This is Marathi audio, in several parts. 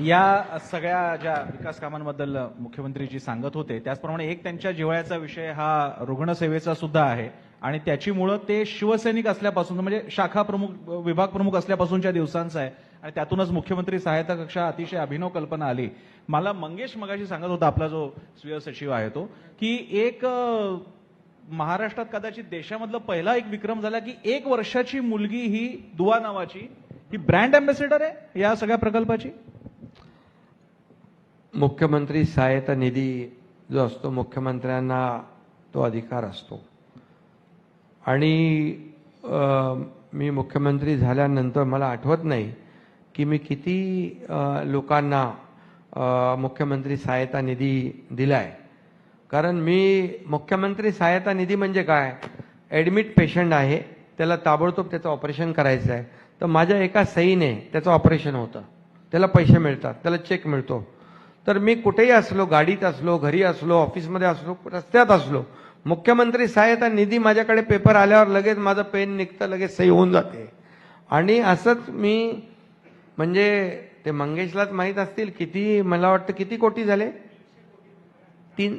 या सगळ्या ज्या विकास कामांबद्दल मुख्यमंत्रीजी सांगत होते त्याचप्रमाणे एक त्यांच्या जिव्हाळ्याचा विषय हा रुग्णसेवेचा सुद्धा आहे. आणि त्याची मुळं ते शिवसैनिक असल्यापासून म्हणजे शाखा प्रमुख विभाग प्रमुख असल्यापासूनच्या दिवसांचं आहे. आणि त्यातूनच मुख्यमंत्री सहायता कक्षा अतिशय अभिनव कल्पना आली. मला मंगेश मगाशी सांगत होता आपला जो स्वीय सचिव आहे तो की एक महाराष्ट्रात कदाचित देशामधला पहिला एक विक्रम झाला की एक वर्षाची मुलगी ही दुवा नावाची ही ब्रँड अँबॅसेडर आहे या सगळ्या प्रकल्पाची? मुख्यमंत्री सहायता निधी जो असतो मुख्यमंत्र्यांना तो अधिकार असतो. आणि मी मुख्यमंत्री झाल्यानंतर मला आठवत नाही की मी किती लोकांना मुख्यमंत्री सहायता निधी दिलाय. कारण मी मुख्यमंत्री सहायता निधी म्हणजे काय? ॲडमिट पेशंट आहे त्याला ताबडतोब त्याचं ऑपरेशन करायचं आहे तर माझ्या एका सईने त्याचं ऑपरेशन होतं. त्याला पैसे मिळतात त्याला चेक मिळतो. तर मी कुठेही असलो गाडीत असलो घरी असलो ऑफिसमध्ये असलो रस्त्यात असलो मुख्यमंत्री सहायता निधी माझ्याकडे पेपर आल्यावर लगेच माझं पेन निघतं लगेच सही होऊन जाते. आणि असंच मी म्हणजे ते मंगेशलाच माहीत असतील किती मला वाटतं किती कोटी झाले? तीन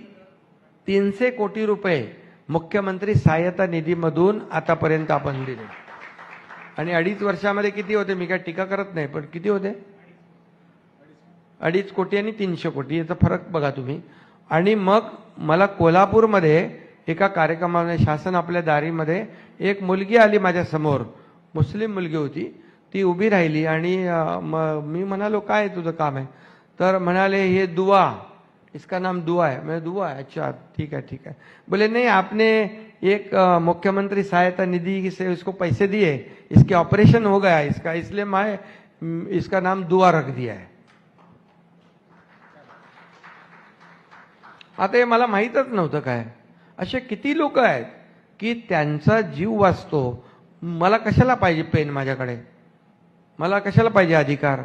तीनशे कोटी रुपये मुख्यमंत्री सहायता निधीमधून आतापर्यंत आपण दिले. आणि अडीच वर्षामध्ये किती होते मी काय टीका करत नाही पण किती होते? अडीच कोटी आणि तीनशे कोटी याचा फरक बघा तुम्ही. आणि मग मला कोल्हापूरमध्ये एका कार्यक्रमामध्ये शासन आपल्या दारीमध्ये एक मुलगी आली माझ्यासमोर. मुस्लिम मुलगी होती. ती उभी राहिली आणि मी म्हणालो काय तुझं काम आहे? तर म्हणाले हे दुआ इसका नाम दुआ है. मैं दुआ है? अच्छा ठीक है ठीक है बोले नहीं आपने एक मुख्यमंत्री सहायता निधि से इसको पैसे दिए. इसके ऑपरेशन हो गया इसका इसलिए मैं इसका नाम दुआ रख दिया है. आता हे मला माहीतच नव्हतं काय. असे किती लोक आहेत की त्यांचा जीव वाचतो. मला कशाला पाहिजे पेन माझ्याकडे? मला कशाला पाहिजे अधिकार?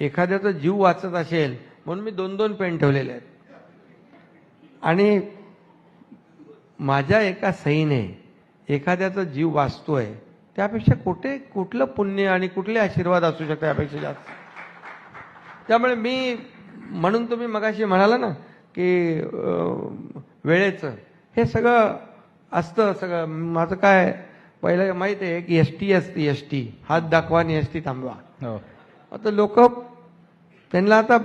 एखाद्याचा जीव वाचत असेल म्हणून मी दोन दोन पेन ठेवलेले आहेत. आणि माझ्या एका सईने एखाद्याचा जीव वाचतोय त्यापेक्षा कुठे कुठलं पुण्य आणि कुठले आशीर्वाद असू शकते यापेक्षा जास्त? त्यामुळे मी म्हणून तुम्ही मगाशी म्हणाला ना की वेळेचं. हे सगळं असतं सगळं. माझं काय पहिलं माहिती आहे की एस टी असते एस टी. हात दाखवा आणि एस टी थांबवा. हो. आता लोक त्यांना आता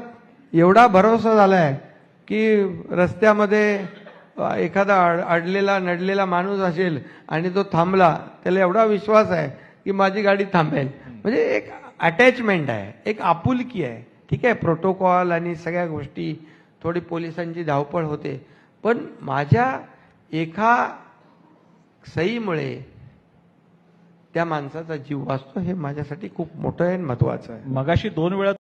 एवढा भरोसा झालाय की रस्त्यामध्ये एखादा अड- अडलेला नडलेला माणूस असेल आणि तो थांबला त्याला एवढा विश्वास आहे की माझी गाडी थांबेल. म्हणजे एक अटॅचमेंट आहे एक आपुलकी आहे. ठीक आहे प्रोटोकॉल आणि सगळ्या गोष्टी थोडी पोलिसांची धावपळ होते. पण माझ्या एका सईमुळे त्या माणसाचा जीव वाचतो हे माझ्यासाठी खूप मोठं आहे आणि महत्वाचं आहे. मगाशी दोन वेळा